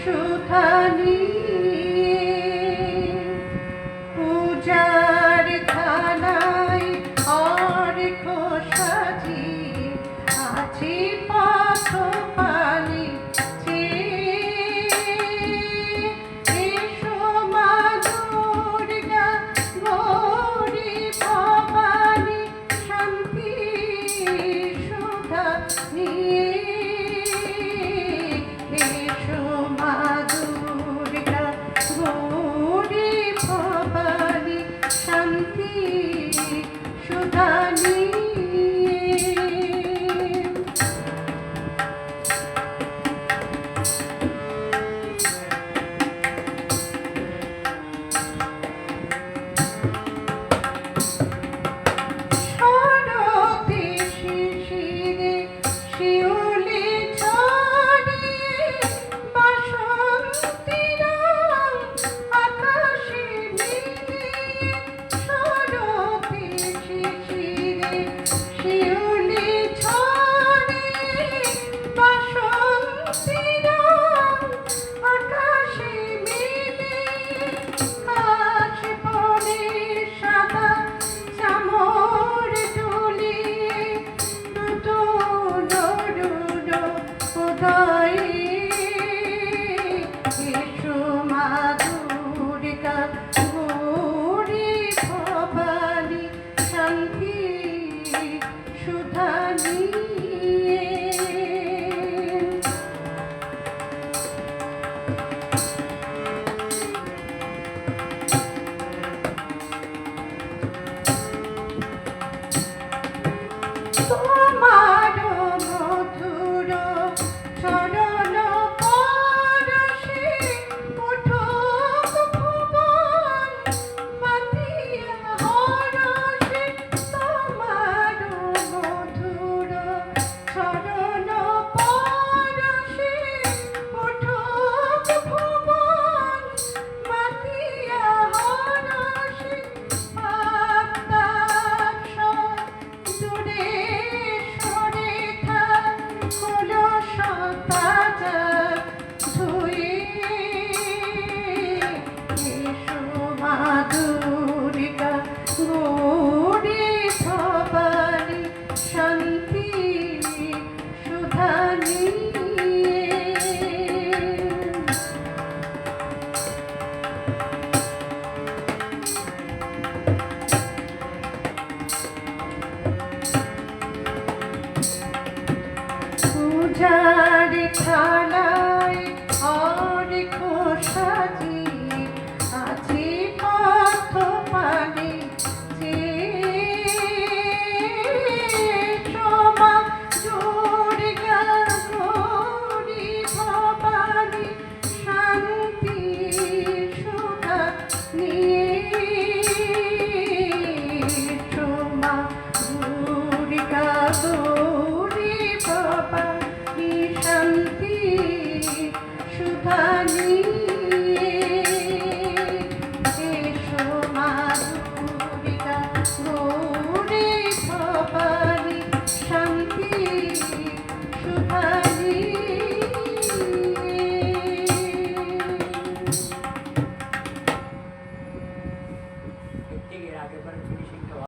সুখানি পূজার খানায় আর খোসাজি আছি পথ পানি শান্তি সুখানি লাগে চারি খালা শান্তি সুধানী।